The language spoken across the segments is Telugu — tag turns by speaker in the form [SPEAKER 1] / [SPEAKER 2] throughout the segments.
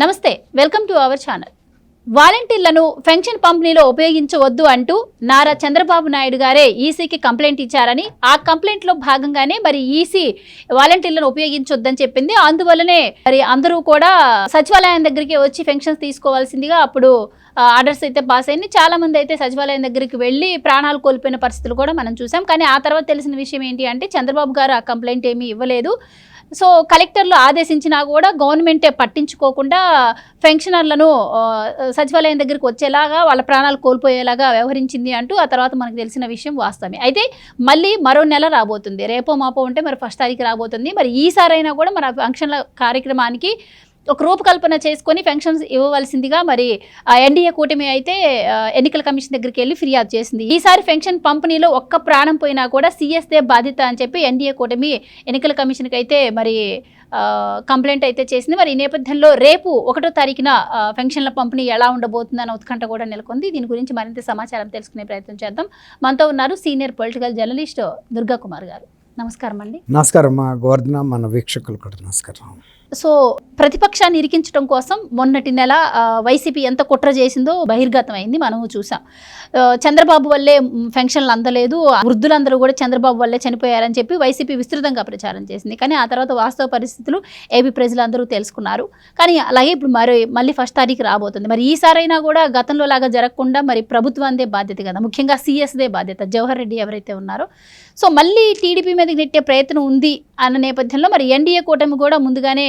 [SPEAKER 1] నమస్తే వెల్కమ్ టు అవర్ ఛానల్. వాలంటీర్లను పెన్షన్ పంపిణీలో ఉపయోగించవద్దు అంటూ నారా చంద్రబాబు నాయుడు గారే ఈసీకి కంప్లైంట్ ఇచ్చారని ఆ కంప్లైంట్లో భాగంగానే మరి ఈసీ వాలంటీర్లను ఉపయోగించొద్దని చెప్పింది. అందువల్లనే మరి అందరూ కూడా సచివాలయం దగ్గరికి వచ్చి పెన్షన్స్ తీసుకోవాల్సిందిగా అప్పుడు ఆర్డర్స్ అయితే పాస్ అయింది. చాలా మంది అయితే సచివాలయం దగ్గరికి వెళ్ళి ప్రాణాలు కోల్పోయిన పరిస్థితులు కూడా మనం చూసాం. కానీ ఆ తర్వాత తెలిసిన విషయం ఏంటి అంటే చంద్రబాబు గారు ఆ కంప్లైంట్ ఏమీ ఇవ్వలేదు. సో కలెక్టర్లు ఆదేశించినా కూడా గవర్నమెంటే పట్టించుకోకుండా పెన్షనర్లను సచివాలయం దగ్గరికి వచ్చేలాగా వాళ్ళ ప్రాణాలు కోల్పోయేలాగా వ్యవహరించింది అంటూ ఆ తర్వాత మనకు తెలిసిన విషయం వాస్తవమే. అయితే మళ్ళీ మరో నెల రాబోతుంది. రేపో మాపో ఉంటే మరి ఫస్ట్ తారీఖు రాబోతుంది. మరి ఈసారైనా కూడా మన ఫంక్షన్ల కార్యక్రమానికి ఒక రూపకల్పన చేసుకొని పెన్షన్స్ ఇవ్వవలసిందిగా మరి ఎన్డీఏ కూటమి అయితే ఎన్నికల కమిషన్ దగ్గరికి వెళ్ళి ఫిర్యాదు చేసింది. ఈసారి పెన్షన్ పంపిణీలో ఒక్క ప్రాణం పోయినా కూడా సీఎస్దే బాధ్యత అని చెప్పి ఎన్డీఏ కూటమి ఎన్నికల కమిషన్కి అయితే మరి కంప్లైంట్ అయితే చేసింది. మరి ఈ నేపథ్యంలో రేపు ఒకటో తారీఖున పెన్షన్ల పంపిణీ ఎలా ఉండబోతుందన్న ఉత్కంఠ కూడా నెలకొంది. దీని గురించి మరింత సమాచారం తెలుసుకునే ప్రయత్నం చేద్దాం. మనతో ఉన్నారు senior political journalist Durga Kumar గారు. నమస్కారం అండి
[SPEAKER 2] నమస్కారం మా గోవర్ధన మన వీక్షకులు కూడా నమస్కారం.
[SPEAKER 1] సో ప్రతిపక్షాన్ని ఇరికించడం కోసం మొన్నటి నెల వైసీపీ ఎంత కుట్ర చేసిందో బహిర్గతం అయింది మనము చూసాం. చంద్రబాబు వల్లే ఫెన్షన్లు అందలేదు వృద్ధులందరూ కూడా చంద్రబాబు వల్లే చనిపోయారని చెప్పి వైసీపీ విస్తృతంగా ప్రచారం చేసింది. కానీ ఆ తర్వాత వాస్తవ పరిస్థితులు ఏపీ ప్రజలందరూ తెలుసుకున్నారు. కానీ అలాగే ఇప్పుడు మరి మళ్ళీ ఫస్ట్ తారీఖు రాబోతుంది. మరి ఈసారైనా కూడా గతంలో లాగా జరగకుండా మరి ప్రభుత్వాందే బాధ్యత కదా. ముఖ్యంగా సీఎస్దే బాధ్యత. జవహర్ రెడ్డి ఎవరైతే ఉన్నారో. సో మళ్ళీ టీడీపీ మీదకి నెట్టే ప్రయత్నం ఉంది అన్న నేపథ్యంలో మరి ఎన్డీఏ కూటమి కూడా ముందుగానే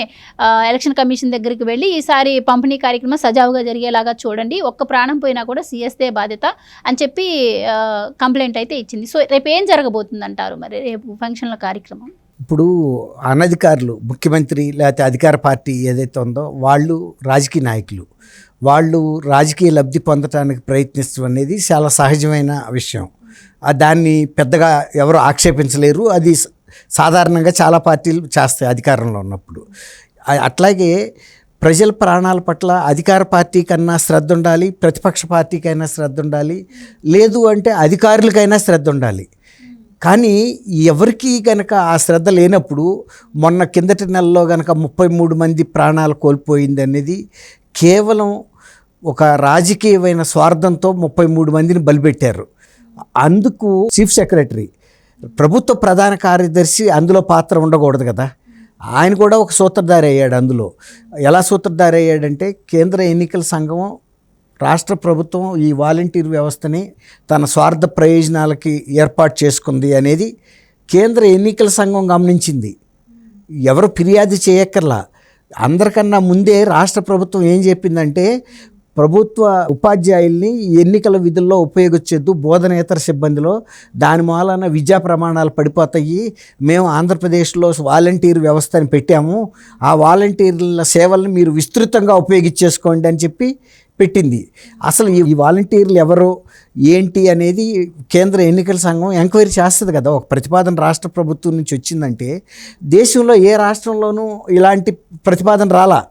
[SPEAKER 1] ఎలక్షన్ కమిషన్ దగ్గరికి వెళ్ళి ఈసారి పంపిణీ కార్యక్రమం సజావుగా జరిగేలాగా చూడండి. ఒక్క ప్రాణం పోయినా కూడా సీఎస్దే బాధ్యత అని చెప్పి కంప్లైంట్ అయితే ఇచ్చింది. సో రేపు ఏం జరగబోతుంది అంటారు మరి? రేపు ఫంక్షన్ల కార్యక్రమం?
[SPEAKER 2] ఇప్పుడు అనధికారులు ముఖ్యమంత్రి లేకపోతే అధికార పార్టీ ఏదైతే ఉందో వాళ్ళు రాజకీయ నాయకులు. వాళ్ళు రాజకీయ లబ్ధి పొందడానికి ప్రయత్నిస్తూ అనేది చాలా సహజమైన విషయం. దాన్ని పెద్దగా ఎవరు ఆక్షేపించలేరు. అది సాధారణంగా చాలా పార్టీలు చేస్తాయి అధికారంలో ఉన్నప్పుడు. అట్లాగే ప్రజల ప్రాణాల పట్ల అధికార పార్టీ కన్నా శ్రద్ధ ఉండాలి ప్రతిపక్ష పార్టీకైనా శ్రద్ధ ఉండాలి లేదు అంటే అధికారులకైనా శ్రద్ధ ఉండాలి. కానీ ఎవరికి కనుక ఆ శ్రద్ధ లేనప్పుడు మొన్న కిందటి నెలలో కనుక ముప్పై మూడు మంది ప్రాణాలు కోల్పోయింది అనేది కేవలం ఒక రాజకీయమైన స్వార్థంతో ముప్పై మూడు మందిని బలిపెట్టారు. అందుకు చీఫ్ సెక్రటరీ ప్రభుత్వ ప్రధాన కార్యదర్శి అందులో పాత్ర ఉండకూడదు కదా. ఆయన కూడా ఒక సూత్రధారి అయ్యాడు అందులో. ఎలా సూత్రధారి అయ్యాడంటే కేంద్ర ఎన్నికల సంఘం రాష్ట్ర ప్రభుత్వం ఈ వాలంటీర్ వ్యవస్థని తన స్వార్థ ప్రయోజనాలకి ఏర్పాటు చేసుకుంది అనేది కేంద్ర ఎన్నికల సంఘం గమనించింది. ఎవరు ఫిర్యాదు చేయక్కర్లా. అందరికన్నా ముందే రాష్ట్ర ప్రభుత్వం ఏం చెప్పిందంటే ప్రభుత్వ ఉపాధ్యాయుల్ని ఎన్నికల విధుల్లో ఉపయోగించొద్దు. బోధనేతర సిబ్బందిలో దాని మూలన విద్యా ప్రమాణాలు పడిపోతాయి. మేము ఆంధ్రప్రదేశ్లో వాలంటీర్ వ్యవస్థని పెట్టాము. ఆ వాలంటీర్ల సేవలను మీరు విస్తృతంగా ఉపయోగించేసుకోండి అని చెప్పి పెట్టింది. అసలు ఈ వాలంటీర్లు ఎవరు? ఏంటి అనేది కేంద్ర ఎన్నికల సంఘం ఎంక్వైరీ చేస్తుంది కదా. ఒక ప్రతిపాదన రాష్ట్ర ప్రభుత్వం నుంచి వచ్చిందంటే దేశంలో ఏ రాష్ట్రంలోనూ ఇలాంటి ప్రతిపాదన రాలా?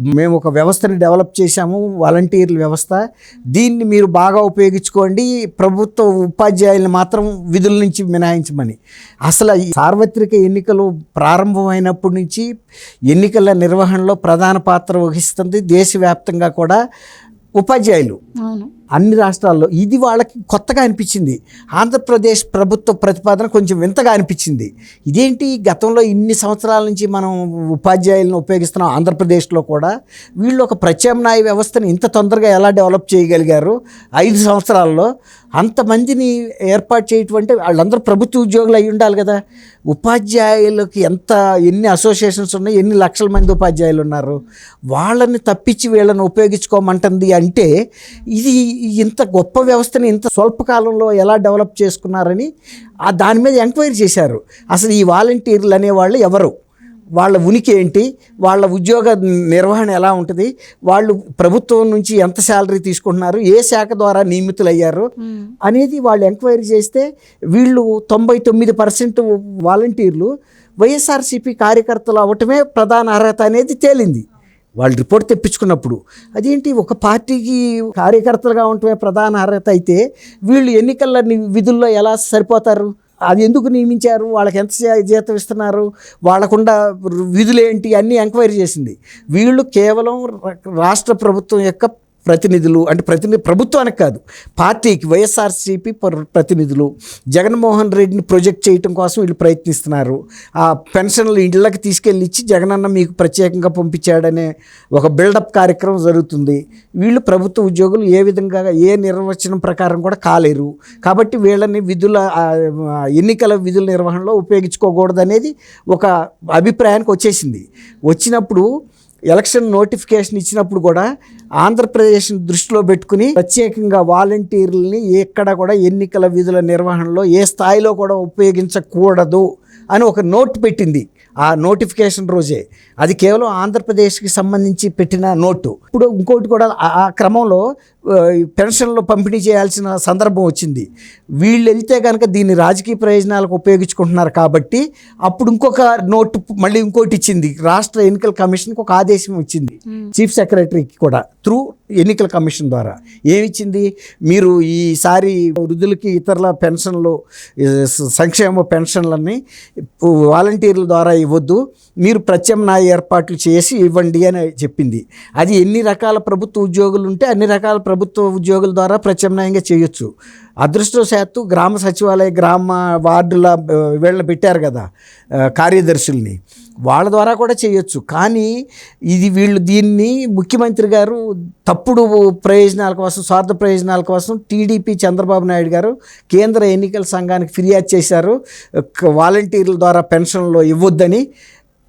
[SPEAKER 2] మేము ఒక వ్యవస్థని డెవలప్ చేశాము వాలంటీర్ల వ్యవస్థ. దీన్ని మీరు బాగా ఉపయోగించుకోండి ప్రభుత్వ ఉపాధ్యాయులను మాత్రం విధుల నుంచి మినహాయించమని. అసలు ఈ సార్వత్రిక ఎన్నికలు ప్రారంభమైనప్పటి నుంచి ఎన్నికల నిర్వహణలో ప్రధాన పాత్ర వహిస్తుంది దేశవ్యాప్తంగా కూడా ఉపాధ్యాయులు.
[SPEAKER 1] అవును.
[SPEAKER 2] అన్ని రాష్ట్రాల్లో ఇది వాళ్ళకి కొత్తగా అనిపించింది. ఆంధ్రప్రదేశ్ ప్రభుత్వ ప్రతిపాదన కొంచెం వింతగా అనిపించింది. ఇదేంటి? గతంలో ఇన్ని సంవత్సరాల నుంచి మనం ఉపాధ్యాయులను ఉపయోగిస్తున్నాం ఆంధ్రప్రదేశ్లో కూడా. వీళ్ళు ఒక ప్రత్యామ్నాయ వ్యవస్థను ఇంత తొందరగా ఎలా డెవలప్ చేయగలిగారు? ఐదు సంవత్సరాల్లో అంతమందిని ఏర్పాటు చేయటం అంటే వాళ్ళందరూ ప్రభుత్వ ఉద్యోగులు అయి ఉండాలి కదా. ఉపాధ్యాయులకి ఎంత ఎన్ని అసోసియేషన్స్ ఉన్నాయి? ఎన్ని లక్షల మంది ఉపాధ్యాయులు ఉన్నారు? వాళ్ళని తప్పించి వీళ్ళని ఉపయోగించుకోమంటుంది అంటే ఇది ఇంత గొప్ప వ్యవస్థని ఇంత స్వల్ప కాలంలో ఎలా డెవలప్ చేసుకున్నారని ఆ దాని మీద ఎంక్వైరీ చేశారు. అసలు ఈ వాలంటీర్లు అనేవాళ్ళు ఎవరు? వాళ్ళ ఉనికి ఏంటి? వాళ్ళ ఉద్యోగ నిర్వహణ ఎలా ఉంటుంది? వాళ్ళు ప్రభుత్వం నుంచి ఎంత శాలరీ తీసుకుంటున్నారు? ఏ శాఖ ద్వారా నియమితులయ్యారు? అనేది వాళ్ళు ఎంక్వైరీ చేస్తే వీళ్ళు తొంభై తొమ్మిది పర్సెంట్ వాలంటీర్లు వైఎస్ఆర్సీపీ కార్యకర్తలు అవ్వటమే ప్రధాన అర్హత అనేది తేలింది. వాళ్ళు రిపోర్ట్ తెప్పించుకున్నప్పుడు అదేంటి ఒక పార్టీకి కార్యకర్తలుగా ఉండటమే ప్రధాన అర్హత అయితే వీళ్ళు ఎన్నికల విధుల్లో ఎలా సరిపోతారు? అది ఎందుకు నియమించారు? వాళ్ళకి ఎంత జీతం ఇస్తున్నారు? వాళ్ళకుండా విధులు ఏంటి అన్నీ ఎంక్వైరీ చేసింది. వీళ్ళు కేవలం రా- రాష్ట్ర ప్రభుత్వం యొక్క ప్రతినిధులు అంటే ప్రతినిధి ప్రభుత్వానికి కాదు పార్టీకి వైఎస్ఆర్సీపీ ప్ర- ప్రతినిధులు జగన్మోహన్ రెడ్డిని ప్రొజెక్ట్ చేయటం కోసం వీళ్ళు ప్రయత్నిస్తున్నారు. ఆ పెన్షన్లు ఇళ్ళకి తీసుకెళ్ళి ఇచ్చి జగనన్న మీకు ప్రత్యేకంగా పంపించాడనే ఒక బిల్డప్ కార్యక్రమం జరుగుతుంది. వీళ్ళు ప్రభుత్వ ఉద్యోగులు ఏ విధంగా ఏ నిర్వచనం ప్రకారం కూడా కాలేరు. కాబట్టి వీళ్ళని విధుల ఎన్నికల విధుల నిర్వహణలో ఉపయోగించుకోకూడదు అనేది ఒక అభిప్రాయానికి వచ్చేసింది. వచ్చినప్పుడు ఎలక్షన్ నోటిఫికేషన్ ఇచ్చినప్పుడు కూడా ఆంధ్రప్రదేశ్ దృష్టిలో పెట్టుకుని ప్రత్యేకంగా వాలంటీర్లని ఎక్కడ కూడా ఎన్నికల విధుల నిర్వహణలో ఏ స్థాయిలో కూడా ఉపయోగించకూడదు. అని ఒక నోట్ పెట్టింది ఆ నోటిఫికేషన్ రోజే. అది కేవలం ఆంధ్రప్రదేశ్కి సంబంధించి పెట్టిన నోటు. ఇప్పుడు ఇంకోటి కూడా ఆ- క్రమంలో పెన్షన్లు పంపిణీ చేయాల్సిన సందర్భం వచ్చింది. వీళ్ళు వెళ్తే కనుక దీన్ని రాజకీయ ప్రయోజనాలకు ఉపయోగించుకుంటున్నారు కాబట్టి అప్పుడు ఇంకొక నోటు మళ్ళీ ఇంకోటి ఇచ్చింది. రాష్ట్ర ఎన్నికల కమిషన్కి ఒక ఆదేశం ఇచ్చింది. చీఫ్ సెక్రటరీకి కూడా. త్రూ ఎన్నికల కమిషన్ ద్వారా. ఏమిచ్చింది? మీరు ఈసారి వృద్ధులకి ఇతరుల పెన్షన్లు సంక్షేమ పెన్షన్లన్నీ వాలంటీర్ల ద్వారా ఇవ్వద్దు. మీరు ప్రత్యామ్నాయ ఏర్పాట్లు చేసి ఇవ్వండి అని చెప్పింది. అది ఎన్ని రకాల ప్రభుత్వ ఉద్యోగులు ఉంటే అన్ని రకాల ప్రభుత్వ ఉద్యోగుల ద్వారా ప్రత్యామ్నాయంగా చేయొచ్చు. అదృష్టవశాత్తు గ్రామ సచివాలయ గ్రామ వార్డుల వీళ్ళ వీళ్ళని పెట్టారు కదా కార్యదర్శుల్ని. వాళ్ళ ద్వారా కూడా చేయొచ్చు. కానీ ఇది వీళ్ళు దీన్ని ముఖ్యమంత్రి గారు తప్పుడు ప్రయోజనాల కోసం స్వార్థ ప్రయోజనాల కోసం టీడీపీ చంద్రబాబు నాయుడు గారు కేంద్ర ఎన్నికల సంఘానికి ఫిర్యాదు చేశారు. వాలంటీర్ల ద్వారా పెన్షన్లో ఇవ్వొద్దని.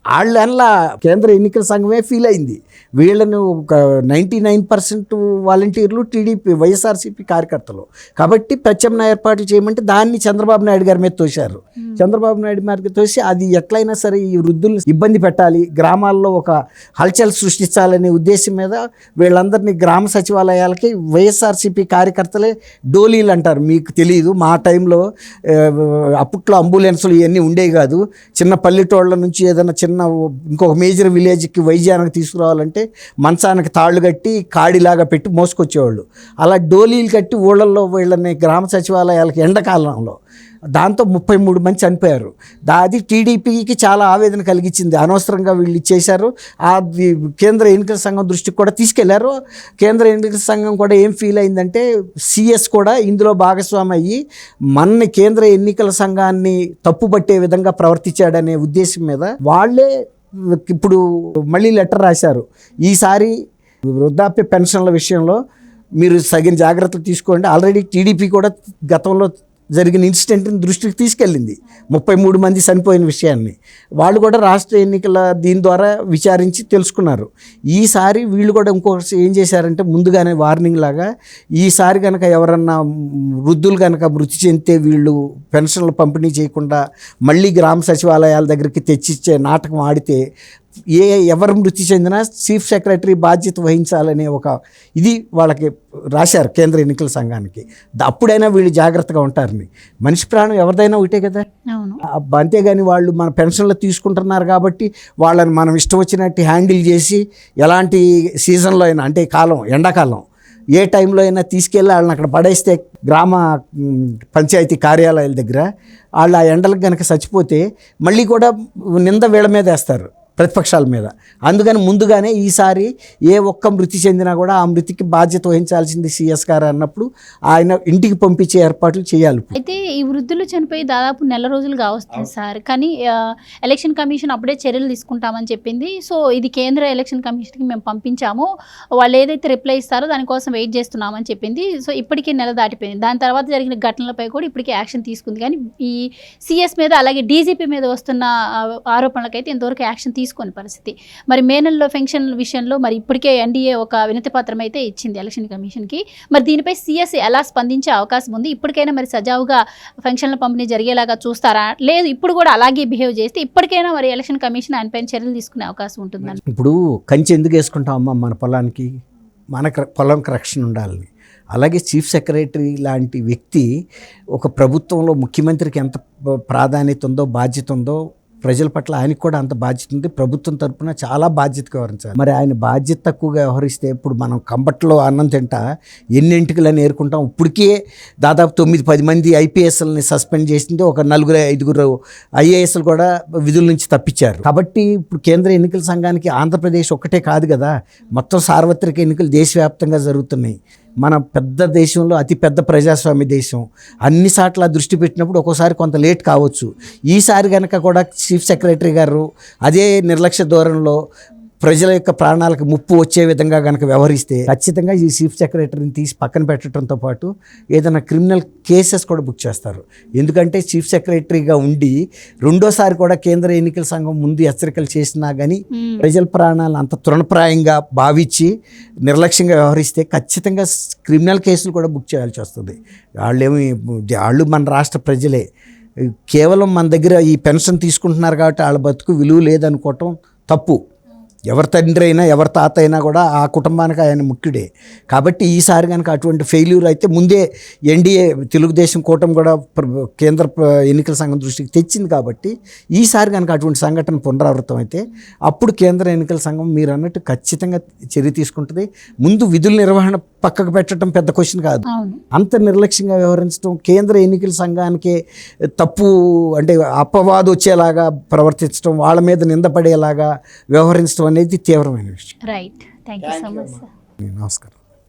[SPEAKER 2] వాళ్ళ కేంద్ర ఎన్నికల సంఘమే ఫీల్ అయింది. వీళ్ళను ఒక నైంటీ నైన్ పర్సెంట్ వాలంటీర్లు టీడీపీ వైఎస్ఆర్సీపీ కార్యకర్తలు. కాబట్టి ప్రత్యామ్నాయ ఏర్పాట్లు చేయమంటే దాన్ని చంద్రబాబు నాయుడు గారి మీద తోశారు. చంద్రబాబు నాయుడు మీద తోసి అది ఎట్లయినా సరే ఈ వృద్ధుల్ని ఇబ్బంది పెట్టాలి గ్రామాల్లో ఒక హల్చల్ సృష్టించాలనే ఉద్దేశం మీద వీళ్ళందరినీ గ్రామ సచివాలయాలకి వైఎస్ఆర్సీపీ కార్యకర్తలే డోలీలు అంటారు. మీకు తెలియదు మా టైంలో అప్పట్లో అంబులెన్సులు ఇవన్నీ ఉండేవి కాదు. చిన్న పల్లెటూళ్ళ నుంచి ఏదైనా చిన్న ఇంకొక మేజర్ విలేజ్కి వైద్యానికి తీసుకురావాలంటే మంచానికి తాళ్ళు కట్టి కాడిలాగా పెట్టి మోసుకొచ్చేవాళ్ళు. అలా డోలీలు కట్టి ఊళ్ళల్లో వీళ్ళని గ్రామ సచివాలయాలకి ఎండాకాలంలో దాంతో ముప్పై మూడు మంది చనిపోయారు. దా అది టీడీపీకి చాలా ఆవేదన కలిగించింది. అనవసరంగా వీళ్ళు ఇచ్చేశారు ఆ కేంద్ర ఎన్నికల సంఘం దృష్టికి కూడా తీసుకెళ్ళారు. కేంద్ర ఎన్నికల సంఘం కూడా ఏం ఫీల్ అయిందంటే సిఎస్ కూడా ఇందులో భాగస్వామి అయ్యి మన కేంద్ర ఎన్నికల సంఘాన్ని తప్పుపట్టే విధంగా ప్రవర్తించాడనే ఉద్దేశం మీద వాళ్ళే ఇప్పుడు మళ్ళీ లెటర్ రాశారు. ఈసారి వృద్ధాప్య పెన్షన్ల విషయంలో మీరు తగిన జాగ్రత్తలు తీసుకోండి. ఆల్రెడీ టీడీపీ కూడా గతంలో జరిగిన ఇన్సిడెంట్ని దృష్టికి తీసుకెళ్ళింది. ముప్పై మూడు మంది చనిపోయిన విషయాన్ని. వాళ్ళు కూడా రాష్ట్ర ఎన్నికల దీని ద్వారా విచారించి తెలుసుకున్నారు. ఈసారి వీళ్ళు కూడా ఇంకొకటి ఏం చేశారంటే ముందుగానే వార్నింగ్ లాగా ఈసారి కనుక ఎవరన్నా వృద్ధులు కనుక మృతి చెందితే వీళ్ళు పెన్షన్లు పంపిణీ చేయకుండా మళ్ళీ గ్రామ సచివాలయాల దగ్గరికి తెచ్చిచ్చే నాటకం ఆడితే ఏ ఎవరు మృతి చెందినా చీఫ్ సెక్రటరీ బాధ్యత వహించాలనే ఒక ఇది వాళ్ళకి రాశారు కేంద్ర ఎన్నికల సంఘానికి. అప్పుడైనా వీళ్ళు జాగ్రత్తగా ఉంటారని. మనిషి ప్రాణం ఎవరిదైనా ఒకటే కదా? అంతేగాని వాళ్ళు మన పెన్షన్లు తీసుకుంటున్నారు కాబట్టి వాళ్ళని మనం ఇష్టం వచ్చినట్టు హ్యాండిల్ చేసి ఎలాంటి సీజన్లో అయినా అంటే కాలం ఎండాకాలం ఏ టైంలో అయినా తీసుకెళ్ళి వాళ్ళని అక్కడ పడేస్తే గ్రామ పంచాయతీ కార్యాలయాల దగ్గర వాళ్ళు ఆ ఎండలకు కనుక చచ్చిపోతే మళ్ళీ కూడా నింద వీళ్ళ మీద వేస్తారు. ప్రతిపక్షాల మీద. అందుకని ముందుగానే ఈసారి ఏ ఒక్క మృతి చెందినా కూడా ఆ మృతికి బాధ్యత వహించాల్సింది సిఎస్ గారు అన్నప్పుడు ఆయన ఇంటికి పంపించే ఏర్పాట్లు చేయాలి.
[SPEAKER 1] అయితే ఈ వృద్ధులు చనిపోయి దాదాపు నెల రోజులుగా వస్తుంది సార్. కానీ ఎలక్షన్ కమిషన్ అప్పుడే చర్యలు తీసుకుంటామని చెప్పింది. సో ఇది కేంద్ర ఎలక్షన్ కమిషన్కి మేము పంపించాము. వాళ్ళు ఏదైతే రిప్లై ఇస్తారో దానికోసం వెయిట్ చేస్తున్నామని చెప్పింది. సో ఇప్పటికే నెల దాటిపోయింది. దాని తర్వాత జరిగిన ఘటనలపై కూడా ఇప్పటికే యాక్షన్ తీసుకుంది. కానీ ఈ సిఎస్ మీద అలాగే డీజీపీ మీద వస్తున్న ఆరోపణలకైతే ఇంతవరకు యాక్షన్ తీసుకోని పరిస్థితి. మరి మే నెలలో పెన్షన్ విషయంలో మరి ఇప్పటికే ఎన్డీఏ ఒక వినతి పత్రం అయితే ఇచ్చింది ఎలక్షన్ కమిషన్కి. మరి దీనిపై సిఎస్ ఎలా స్పందించే అవకాశం ఉంది? ఇప్పటికైనా మరి సజావుగా ఫంక్షన్ల పంపిణీ జరిగేలాగా చూస్తారా? లేదు ఇప్పుడు కూడా అలాగే బిహేవ్ చేస్తే ఇప్పటికైనా మరి ఎలక్షన్ కమిషన్ ఆయనపైన చర్యలు తీసుకునే అవకాశం ఉంటుందని.
[SPEAKER 2] ఇప్పుడు కంచి ఎందుకు వేసుకుంటాం అమ్మ మన పొలానికి మనకు పొలంకి రక్షణ ఉండాలని. అలాగే చీఫ్ సెక్రటరీ లాంటి వ్యక్తి ఒక ప్రభుత్వంలో ముఖ్యమంత్రికి ఎంత ప్రాధాన్యత ఉందో బాధ్యత ఉందో ప్రజల పట్ల ఆయనకు కూడా అంత బాధ్యత ఉంది. ప్రభుత్వం తరపున చాలా బాధ్యత వ్యవహరించాలి మరి ఆయన బాధ్యత తక్కువగా వ్యవహరిస్తే ఇప్పుడు మనం కంబట్లో అన్నం తింటా ఎన్నింటికలని ఏరుకుంటాం ఇప్పటికే దాదాపు తొమ్మిది పది మంది ఐపీఎస్ఎల్ని సస్పెండ్ చేసింది. ఒక నలుగురు ఐదుగురు ఐఏఎస్లు కూడా విధుల నుంచి తప్పించారు. కాబట్టి ఇప్పుడు కేంద్ర ఎన్నికల సంఘానికి ఆంధ్రప్రదేశ్ ఒక్కటే కాదు కదా. మొత్తం సార్వత్రిక ఎన్నికలు దేశవ్యాప్తంగా జరుగుతున్నాయి. మన పెద్ద దేశంలో అతి పెద్ద ప్రజాస్వామ్య దేశం. అన్ని చాట్ల దృష్టి పెట్టినప్పుడు ఒక్కోసారి కొంత లేట్ కావచ్చు. ఈసారి కనుక కూడా చీఫ్ సెక్రటరీ గారు అదే నిర్లక్ష్య ధోరణిలో ప్రజల యొక్క ప్రాణాలకు ముప్పు వచ్చే విధంగా కనుక వ్యవహరిస్తే ఖచ్చితంగా ఈ చీఫ్ సెక్రటరీని తీసి పక్కన పెట్టడంతో పాటు ఏదైనా క్రిమినల్ కేసెస్ కూడా బుక్ చేస్తారు. ఎందుకంటే చీఫ్ సెక్రటరీగా ఉండి రెండోసారి కూడా కేంద్ర ఎన్నికల సంఘం ముందు హెచ్చరికలు చేసినా కానీ ప్రజల ప్రాణాలను అంత తృణప్రాయంగా భావించి నిర్లక్ష్యంగా వ్యవహరిస్తే ఖచ్చితంగా క్రిమినల్ కేసులు కూడా బుక్ చేయాల్సి వస్తుంది. వాళ్ళేమి వాళ్ళు మన రాష్ట్ర ప్రజలే. కేవలం మన దగ్గర ఈ పెన్షన్ తీసుకుంటున్నారు కాబట్టి వాళ్ళ బతుకు విలువ లేదనుకోవటం తప్పు. ఎవరి తండ్రి అయినా ఎవరి తాత అయినా కూడా ఆ కుటుంబానికి ఆయన ముఖ్యుడే. కాబట్టి ఈసారి కనుక అటువంటి ఫెయిల్యూర్ అయితే ముందే ఎన్డీఏ తెలుగుదేశం కూటమి కూడా కేంద్ర ఎన్నికల సంఘం దృష్టికి తెచ్చింది కాబట్టి ఈసారి కనుక అటువంటి సంఘటన పునరావృతం అయితే అప్పుడు కేంద్ర ఎన్నికల సంఘం మీరు అన్నట్టు ఖచ్చితంగా చర్య తీసుకుంటుంది. ముందు విధుల నిర్వహణ పక్కకు పెట్టడం పెద్ద క్వశ్చన్ కాదు. అంత నిర్లక్ష్యంగా వ్యవహరించడం కేంద్ర ఎన్నికల సంఘానికి తప్పు అంటే అపవాదు వచ్చేలాగా ప్రవర్తించడం వాళ్ళ మీద నిందపడేలాగా వ్యవహరించడం అనేది తీవ్రమైన విషయం.
[SPEAKER 1] Right thank you so much sir
[SPEAKER 2] నమస్కారం.